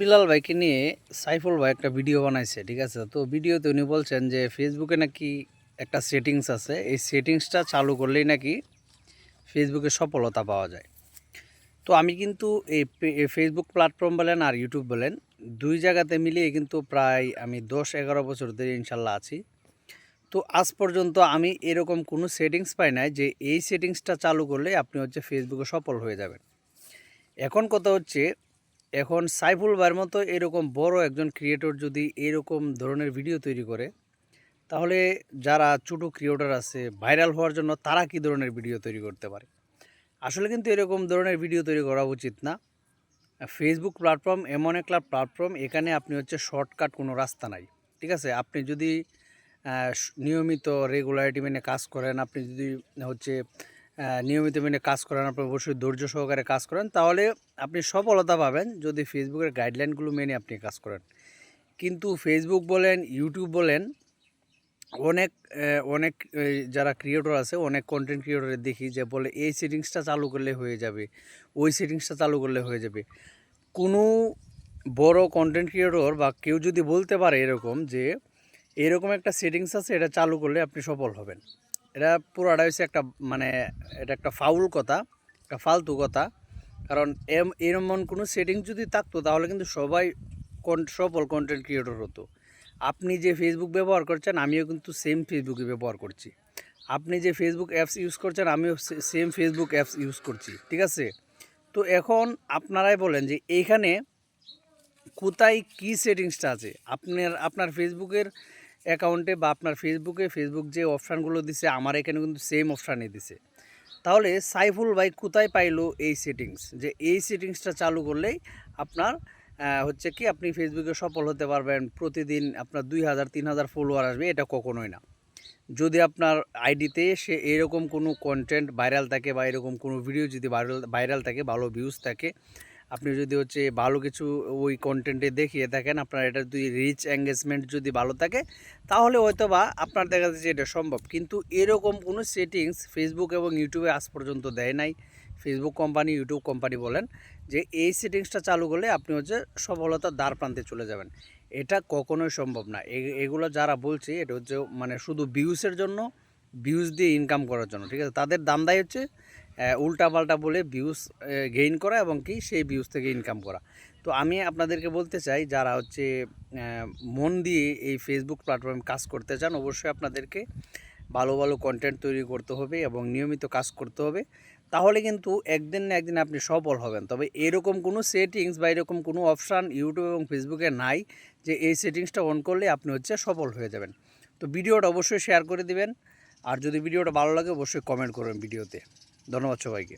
বিলাল ভাইকে নিয়ে সাইফুল ভাই একটা ভিডিও বানাইছে, ঠিক আছে? তো ভিডিওতে উনি বলছেন যে, ফেসবুকে নাকি একটা সেটিংস আছে। এই সেটিংসটা চালু করলেই নাকি ফেসবুকে সফলতা পাওয়া যায়। তো আমি কিন্তু এই ফেসবুক প্ল্যাটফর্ম বলেন আর ইউটিউব বলেন, দুই জায়গাতে মিলিয়ে কিন্তু প্রায় আমি দশ, এগারো বছর ধরে ইনশাল্লাহ আছি। তো আজ পর্যন্ত আমি এরকম কোনো সেটিংস পাই নাই যে, এই সেটিংসটা চালু করলে আপনি হচ্ছে ফেসবুকে সফল হয়ে যাবেন। এখন কথা হচ্ছে এখন সাইফুল ভাইয়ের মতো এরকম বড় একজন ক্রিয়েটর যদি এরকম ধরনের ভিডিও তৈরি করে, তাহলে যারা ছোটো ক্রিয়েটর আছে ভাইরাল হওয়ার জন্য তারা কি ধরনের ভিডিও তৈরি করতে পারে? আসলে কিন্তু এরকম ধরনের ভিডিও তৈরি করা উচিত না। ফেসবুক প্ল্যাটফর্ম এমন একটা প্ল্যাটফর্ম এখানে আপনি হচ্ছে শর্টকাট কোনো রাস্তা নাই, ঠিক আছে? আপনি যদি নিয়মিত রেগুলারিটি মেনে কাজ করেন, আপনি যদি হচ্ছে নিয়মিত মেনে কাজ করেন আপনি অবশ্যই ধৈর্য সহকারে কাজ করেন, তাহলে আপনি সফলতা পাবেন যদি ফেসবুকের গাইডলাইনগুলো মেনে আপনি কাজ করেন। কিন্তু ফেসবুক বলেন ইউটিউব বলেন, অনেক অনেক যারা ক্রিয়েটর আছে, অনেক কন্টেন্ট ক্রিয়েটরের দেখি যে বলে, এই সেটিংসটা চালু করলে হয়ে যাবে, ওই সেটিংসটা চালু করলে হয়ে যাবে। কোনো বড় কন্টেন্ট ক্রিয়েটর বা কেউ যদি বলতে পারে এরকম যে, এরকম একটা সেটিংস আছে, এটা চালু করলে আপনি সফল হবেন। এটা পুরোটা হচ্ছে একটা মানে এটা একটা ফাউল কথা, একটা ফালতু কথা। কারণ এম, এরমন কোনো সেটিংস যদি থাকতো, তাহলে কিন্তু সবাই কন- সফল কন্টেন্ট ক্রিয়েটর হতো। আপনি যে ফেসবুক ব্যবহার করছেন, আমিও কিন্তু সেম ফেসবুকই ব্যবহার করছি। আপনি যে ফেসবুক অ্যাপস ইউজ করছেন, আমিও সেম ফেসবুক অ্যাপস ইউজ করছি, ঠিক আছে? তো এখন আপনারাই বলেন যে এইখানে কোথায় কী সেটিংসটা আছে? আপনার আপনার ফেসবুকের অ্যাকাউন্টে বা আপনার ফেসবুকে, ফেসবুক যে অপশানগুলো দিছে, আমার এখানে কিন্তু সেম অপশানই দিছে। তাহলে সাইফুল ভাই কোথায় পাইলো এই সেটিংস যে এই সেটিংসটা চালু করলেই আপনার হচ্ছে কি আপনি ফেসবুকে সফল হতে পারবেন, প্রতিদিন আপনার দুই হাজার, তিন হাজার ফলোয়ার আসবে, এটা কখনোই না। যদি আপনার আইডিতে সে এরকম কোনো কন্টেন্ট ভাইরাল থাকে বা এরকম কোনো ভিডিও যদি ভাইরাল ভাইরাল থাকে, ভালো ভিউজ থাকে আপনি যদি হচ্ছে ভালো কিছু ওই কন্টেন্টে দেখিয়ে থাকেন, আপনার এটা যদি রিচ এঙ্গেজমেন্ট যদি ভালো থাকে, তাহলে হয়তো বা আপনার দেখা যাচ্ছে এটা সম্ভব। কিন্তু এরকম কোনো সেটিংস ফেসবুক এবং ইউটিউবে আজ পর্যন্ত দেয় নাই। ফেসবুক কোম্পানি ইউটিউব কোম্পানি বলেন যে এই সেটিংসটা চালু করলে আপনি হচ্ছে সফলতার দ্বার প্রান্তে চলে যাবেন। এটা কখনোই সম্ভব না। এগুলো যারা বলছে, এটা হচ্ছে মানে শুধু ভিউসের জন্য ভিউজ দিয়ে ইনকাম করার জন্য, ঠিক আছে? তাদের দান্দাই হচ্ছে উল্টা পাল্টা বলে ভিউজ গেইন করা এবং কি সেই ভিউজ থেকে ইনকাম করা। তো আমি আপনাদেরকে বলতে চাই, যারা হচ্ছে মন দিয়ে এই ফেসবুক প্ল্যাটফর্মে কাজ করতে চান, অবশ্যই আপনাদেরকে ভালো ভালো কন্টেন্ট তৈরি করতে হবে এবং নিয়মিত কাজ করতে হবে। তাহলে কিন্তু একদিন না একদিন আপনি সফল হবেন। তবে এরকম কোনো সেটিংস বা এরকম কোনো অপশান ইউটিউব এবং ফেসবুকে নাই যে এই সেটিংসটা অন করলে আপনি হচ্ছে সফল হয়ে যাবেন। তো ভিডিওটা অবশ্যই শেয়ার করে দিবেন। আর যদি ভিডিওটা ভালো লাগে, অবশ্যই কমেন্ট করবেন ভিডিওতে। ধন্যবাদ সবাইকে।